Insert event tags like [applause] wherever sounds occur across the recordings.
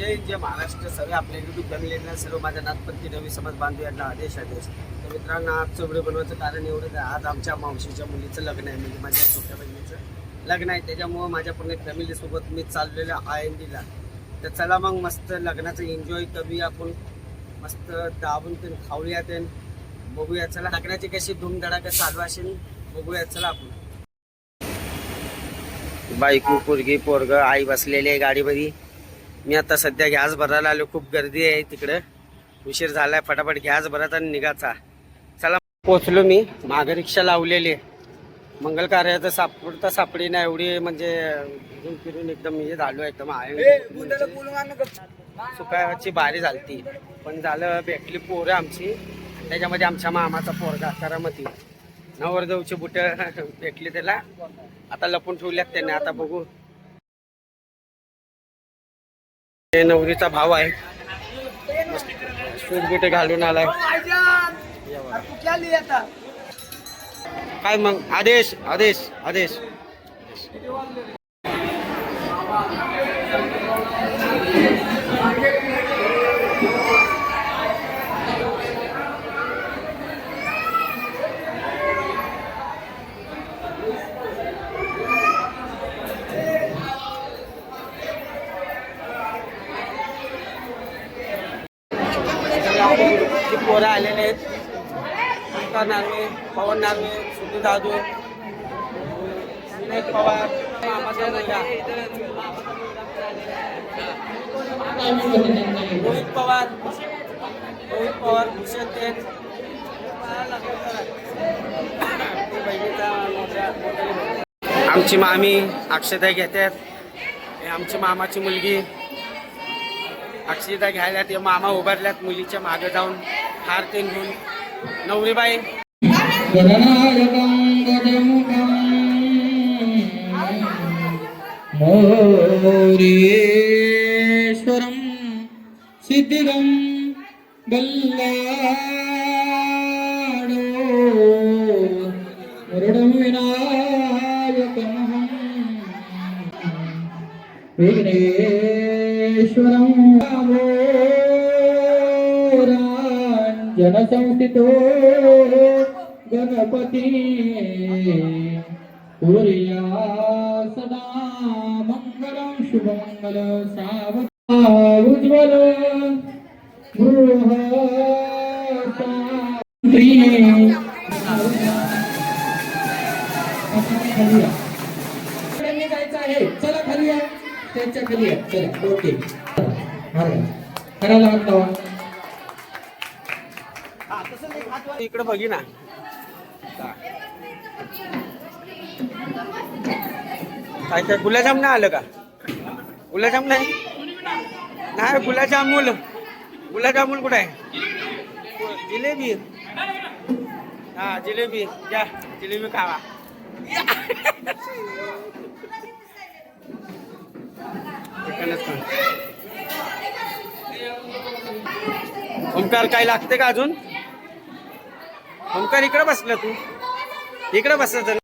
जय जय महाराष्ट्र. सर्व आपल्या युट्यूब फॅमिलीला सर्व माझ्या नाथपंथी नवी समाज बांधव यांना आदेश आदेश. तर मित्रांनो आजचं व्हिडिओ बनवायचं कारण एवढंच आहे. आज आमच्या मावशीच्या मुलीचं लग्न आहे म्हणजे माझ्या छोट्या बहिणीचं लग्न आहे. त्याच्यामुळं माझ्या पूर्ण फॅमिलीसोबत मी चाललेलं आय एन डीला तर चला मग मस्त लग्नाचं एन्जॉय करूया आपण. मस्त दाबून ते खाऊया ते बघूया चला. लग्नाची कशी धूमधडाका चालू असेल बघूया चला आपण. बायको पोरगी पोरग आई बसलेली आहे गाडीमध्ये. मी आता सध्या गॅस भरायला आलो खूप गर्दी आहे तिकडे. उशीर झालाय फटाफट गॅस भरत आणि निघाचा. चला पोचलो मी. मागे रिक्षा लावलेली. आहे मंगल कार्याचं सापडता सापडी ना एवढी म्हणजे फिरून फिरून एकदम हे झालो एकदम आहे. सुकाची बारी झालती. पण झालं भेटली पोरं आमची. त्याच्यामध्ये आमच्या मामाचा पोरगा करामती. नवरदेवची बुट [laughs] भेटली त्याला. आता लपून ठेवल्यात त्याने. आता बघू. नवरीचा भाव आहे. सूट बुटे घालून आलाय. काय मग? आदेश आदेश आदेश जे पोरं आलेले आहेत अंका नार्वे पवन नार्वे सुधीर दादू विनायक पवार रोहित पवार. रोहित पवार भूषण तेज. आमची मामी अक्षता घेतात. हे आमची मामाची मुलगी. अक्षता घ्यायला ते मामा उभारल्यात मुलीच्या मागे जाऊन. ഹാർത്തിൻഹുൻ നൗറിബായി മോരീശ്വരം സിദ്ധികം ബല്ലാടോ മുരടം വിനായകമഹം വിഘ്നേശ്വരം जनसंस्थितो गणपती. कुर्या सदा मङ्गलं शुभमङ्गल सावका उज्ज्वल. जायचं आहे. चला खाली या. त्यांच्या खाली या. चला. ओके. करायला लागतो इकडे बघी ना. काय काय गुलाबजाम नाही आलं का? गुलाबजाम नाही? नाही गुलाबजामुल गुलाबजामुल कुठे आहे? जिलेबी. हा जिलेबी. या जिलेबी खावा. चिकनच ओमकार काय लागते का अजून? ओमकार इकडे बसला तू. इकडे बसायचं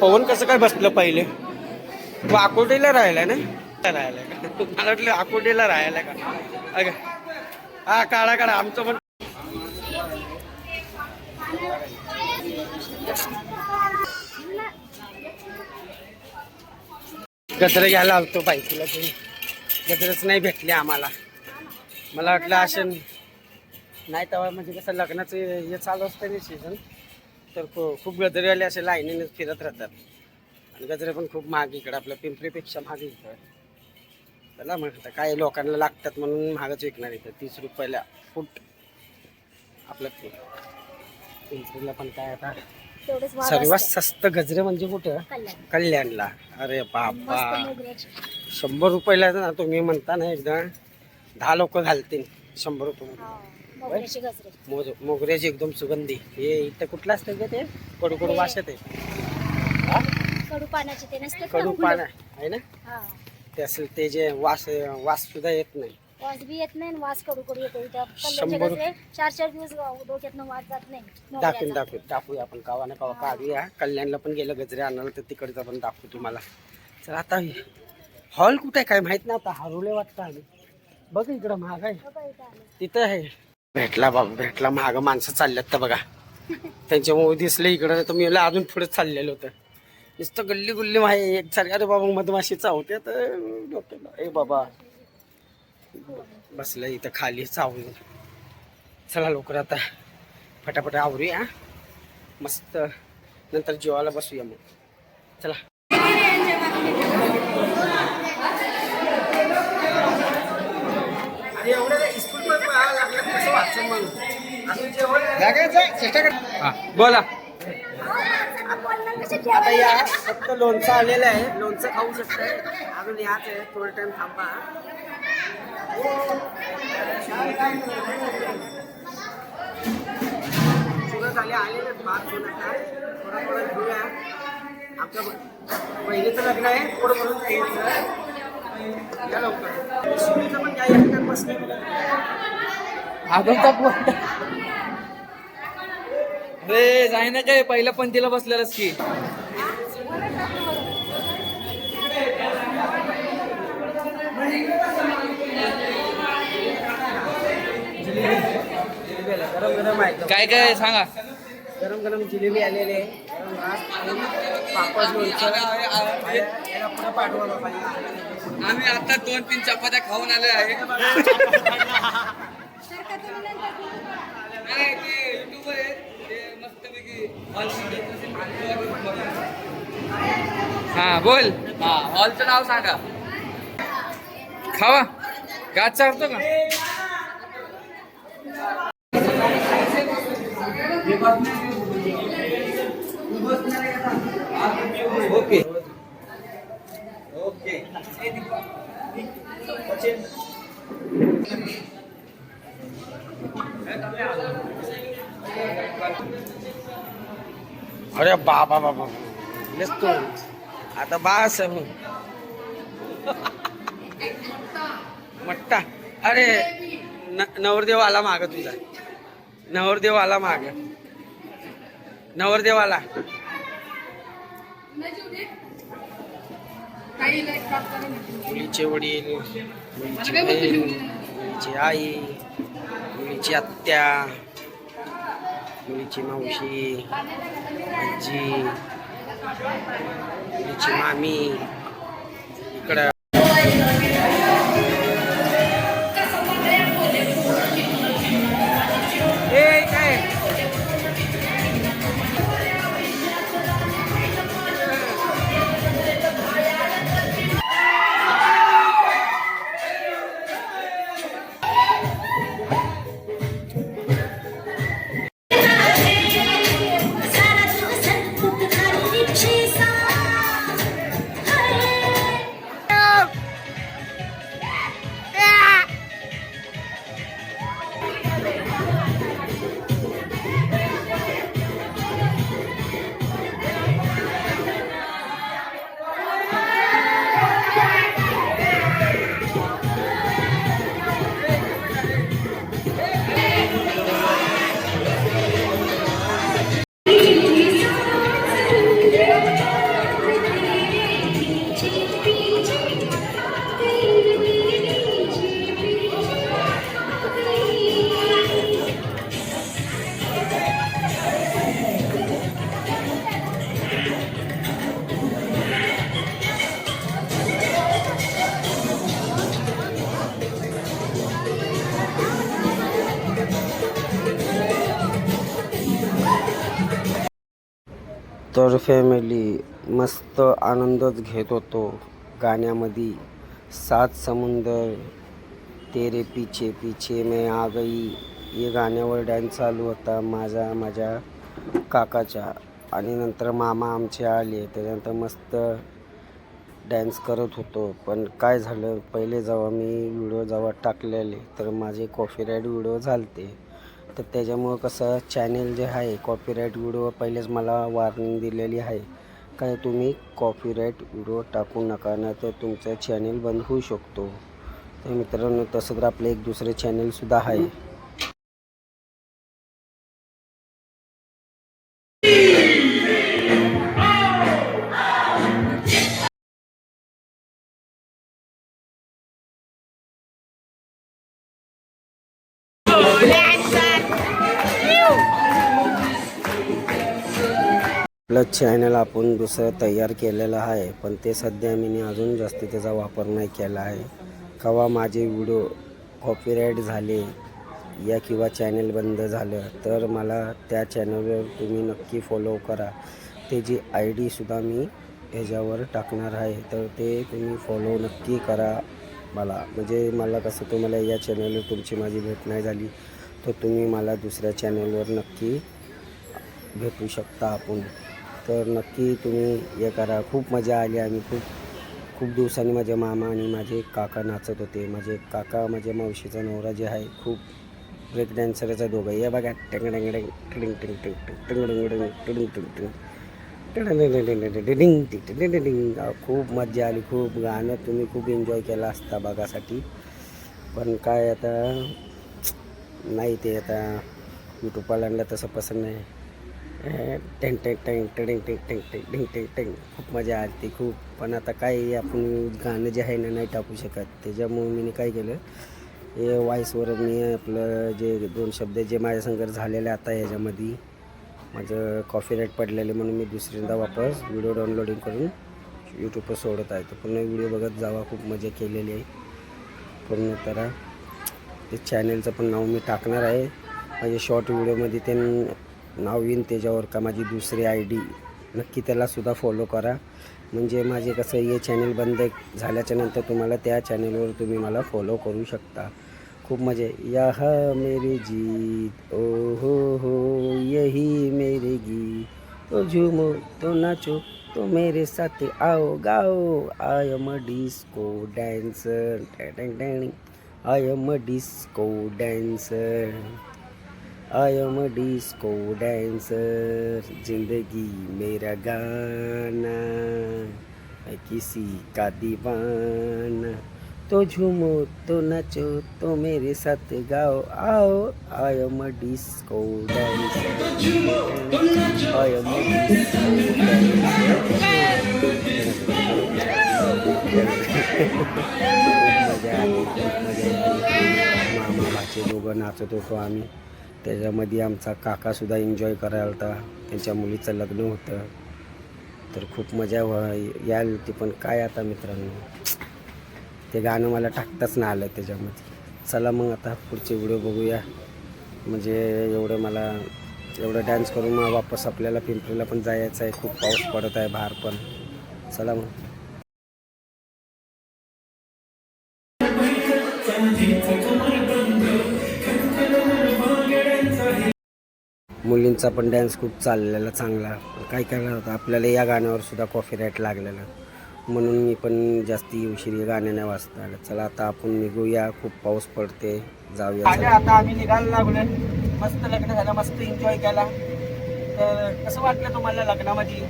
पवन कसं काय बसलं पहिले? तू आकोटीला राहिलाय ना? राहिलाय का? मला वाटलं आकोटीला राहिलाय का? हा काढा काढा आमचं पण. गजरे घ्यायला आलतो बाईकला तरी गजरच नाही भेटले आम्हाला. मला वाटलं असेल नाही तेव्हा म्हणजे कसं लग्नाचं हे चालू असतं ना सीझन तर खूप गजरेवाले असे लाईनीने फिरत राहतात. आणि गजरे पण खूप महाग इकडं आपल्या पिंपरीपेक्षा महाग इकडं. चला म्हणतात काय लोकांना लागतात म्हणून महागच विकणार इथं. तीस रुपयाला फूट. आपलं ते. पिंपरीला पण काय आता सर्वात. स्वस्त गजरे म्हणजे कुठं? कल्याण. कल्याणला. अरे बाबा. शंभर रुपयाला ना तुम्ही म्हणता ना एकदा दहा लोक घालतील शंभर रुपये मोगऱ्याचे गजरे. मोज मोगऱ्याची एकदम सुगंधी. हे इथं कुठलं असतं का ते? कडू कडू वास येते कडू पाण्याचे ते नसते कडू पान आहे ना? हा. ते असेल ते जे वास वास सुद्धा येत नाही. वास बी येत नाही आणि वास कडू कडू येतो. इथं कल्ल्याचे शंभर- गजरे चार चार दिवस डोक्यातनं वास जात नाही. दाखवून मोगऱ्याचा. दाखवू दाखवूया आपण कावा ना कावा काढूया. कल्याणला पण गेलं गजरे आणायला तर तिकडचं पण दाखवू तुम्हाला. चला आता हॉल कुठे आहे काय माहीत नाही आता. हरवले वाटतं आम्ही. बघ इकडं महाग आहे. बघा इथं आलं. तिथं आहे. भेटला बाबा भेटला. महाग माणसं चालल्यात तर बघा. त्यांच्यामुळे दिसले इकडं तर मी म्हणलं अजून पुढे चाललेलं होतं. नुसतं गल्ली गुल्ली माहे एक सारखं अरे बाबा मधमाशी चावते तर डोक्याला ए बाबा बसलं इथं खाली चावलं चला लवकर आता फटाफट आवरूया. मस्त नंतर जेवायला बसूया मग. चला. हा बोला. आता या फक्त लोणचं आलेलं आहे. लोणचं खाऊ शकताय. अजून याच आहे थोडं टाइम थांबा. बहिणीचं लग्न आहे थोडं म्हणून घ्यायचं या लवकर. सुनीचं पण काय एकट्यात बसले. रे जाय ना काय? पहिल्या पंथीला बसलेलंच की. गरम गरम आहे एकदम. काय काय सांगा? गरम गरम जिलेबी आलेली. आम्ही आता दोन तीन चपात्या खाऊन आले आहे. हा बोल. हा हॉलचं नाव सांगा. खावा. गाच चालतो का? ओके. ओके. अरे बाबा बाबा लेस तू. आता बास मी. मट्टा. अरे न- नवरदेव आला माग तुझा. नवरदेव आला माग. नवरदेवाला. मुलीचे वडील मुलीची बहीण मुलीची आई मुलीची आत्या मुलीची मावशी आजी मुलीची मामी. तर फॅमिली मस्त आनंदच घेत होतो. गाण्यामध्ये सात समुंदर तेरे पीछे पीछे मैं आ गई. हे गाण्यावर डॅन्स चालू होता माझा माझ्या काकाच्या. आणि नंतर मामा आमचे आले. त्याच्यानंतर मस्त डॅन्स करत होतो. पण काय झालं पहिले जेव्हा मी व्हिडिओ जेव्हा टाकलेले तर माझे कॉपीराईट व्हिडिओ झालते. तर त्याच्यामुळं कसं चॅनेल जे आहे कॉपीराईट व्हिडिओ पहिलेच मला वॉर्निंग दिलेली आहे. काय तुम्ही कॉपीराईट व्हिडिओ टाकू नका ना तर तुमचं चॅनेल बंद होऊ शकतो. तर मित्रांनो तसं तर आपले एक दुसरे चॅनलसुद्धा आहे. आपलं चॅनल आपण दुसरं तयार केलेलं आहे पण ते सध्या मी अजून जास्त त्याचा वापर नाही केला आहे. कवा माझे व्हिडिओ कॉपीराईट झाले या किंवा चॅनल बंद झालं तर मला त्या चॅनलवर तुम्ही नक्की फॉलो करा. त्याची आय डीसुद्धा मी ह्याच्यावर टाकणार आहे तर ते तुम्ही फॉलो नक्की करा मला. म्हणजे मला कसं तुम्हाला या चॅनलवर तुमची माझी भेट नाही झाली तर तुम्ही मला दुसऱ्या चॅनलवर नक्की भेटू शकता आपण. तर नक्की तुम्ही हे करा खूप मजा आली आम्ही खूप खूप दिवसांनी माझे मामा आणि माझे काका नाचत होते माझे काका माझ्या मावशीचा नवरा जे आहे खूप ब्रेक डॅन्सरचा दोघं या बघा टिंग टिंग टिंग टिंग टिंग टिंग टिंग टिंग टिंग टिंग टिंग टिंग खूप मजा आली खूप गाणं तुम्ही खूप एन्जॉय केला असता बघासाठी पण काय आता नाही ते आता यूट्यूबवाल्यांना तसं पसंत नाही टेंग टेंग टेंग टेंग टेंग टेंग टेंग टेंग टेंग टेंग. खूप मजा आली ती खूप. पण आता काय आपण गाणं जे आहे ना नाही टाकू शकत. त्याच्यामुळे मी काय केलं हे वॉईसवर मी आपलं जे दोन शब्द जे माझ्या संगत झालेले आता ह्याच्यामध्ये माझं कॉपीराईट पडलेले म्हणून मी दुसऱ्यांदा वापस व्हिडिओ डाउनलोडिंग करून यूट्यूबवर सोडत आहे. तर पूर्ण व्हिडिओ बघत जावा खूप मजा केलेली आहे. पूर्ण तर ते चॅनलचं पण नाव मी टाकणार आहे. माझ्या शॉर्ट व्हिडिओमध्ये ते नाव येईन त्याच्यावर का माझी दुसरी आय डी. नक्की त्यालासुद्धा फॉलो करा. म्हणजे माझे कसं हे चॅनल बंद झाल्याच्यानंतर तुम्हाला त्या चॅनलवर तुम्ही मला फॉलो करू शकता. खूप मजा यह मेरी जीत. ओ हो हो यही मेरे गीत. तो झूमो तो नाचो तो मेरे साथ आओ गाओ. I am a disco dancer I am a disco dancer I am disco dancer जिंदगी मेरा गाना मैं किसी का दीवाना। तो झूमो तो नचो तो मेरे साथ गाओ। आओ I am disco dancer I am disco मजा आली खूप मजा आली. मामा भाचे दोघं नाचत होतो आम्ही. त्याच्यामध्ये आमचा काकासुद्धा एन्जॉय करायला होता त्यांच्या मुलीचं लग्न होतं. तर खूप मजा व्हा- यायला होती. पण काय आता मित्रांनो? ते गाणं मला टाकताच नाही आलं त्याच्यामध्ये. चला मग आता पुढचे व्हिडिओ बघूया. म्हणजे एवढं मला एवढं डान्स करून मग वापस आपल्याला पिंपरीला पण जायचं आहे. खूप पाऊस पडत आहे बाहेर पण. चला मग. मुलींचा पण डॅन्स खूप चाललेला चांगला. काय करणार होता आपल्याला या गाण्यावर सुद्धा कॉपीराईट लागलेला. म्हणून मी पण जास्ती उशीर गाणे गाण्या नाही वाचता आलं चला आता आपण निघूया. खूप पाऊस पडते. जाऊया. आता आम्ही निघायला लागलो मस्त लग्न झालं मस्त एन्जॉय केला. तर कसं वाटलं तुम्हाला लग्नामध्ये?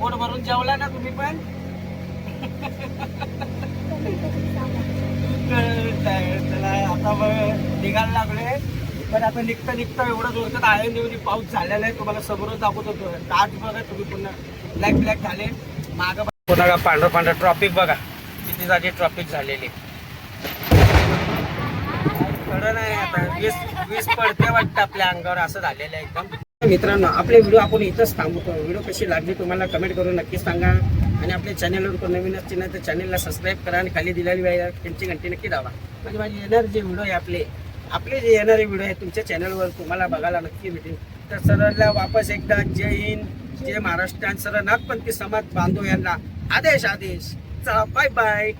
पोट भरून जेवला ना तुम्ही पण? [laughs] चला आता मग निघायला लागलोय. पण आता निघता निघता एवढं जोरदार आहे निवडी पाऊस झालेला आहे. तुम्हाला समोरच होतो ताट बघा तुम्ही पुन्हा ब्लॅक ब्लॅक झाले. माग पुन्हा का पांढरं पांढरं ट्रॉफिक बघा. किती जागी ट्रॉफिक झालेली. खरं नाही आता वीस वीस पडते वाटतं आपल्या अंगावर. असं झालेलं आहे एकदम. मित्रांनो आपले व्हिडिओ आपण इथंच थांबवतो व्हिडिओ कशी लागली तुम्हाला कमेंट करून नक्की सांगा. आणि आपल्या चॅनलवर कोण नवीन असतील ना तर चॅनलला सबस्क्राईब करा आणि खाली दिलेली वेळ त्यांची घंटी नक्की दावा म्हणजे माझी एनर्जी जे व्हिडिओ आहे आपले. आपले जे येणारे व्हिडिओ आहे तुमच्या चॅनलवर तुम्हाला बघायला नक्की भेटेल. तर सरळला वापस एकदा जय हिंद जय महाराष्ट्र आणि नागपंथी समाज बांधव यांना आदेश आदेश. चला बाय बाय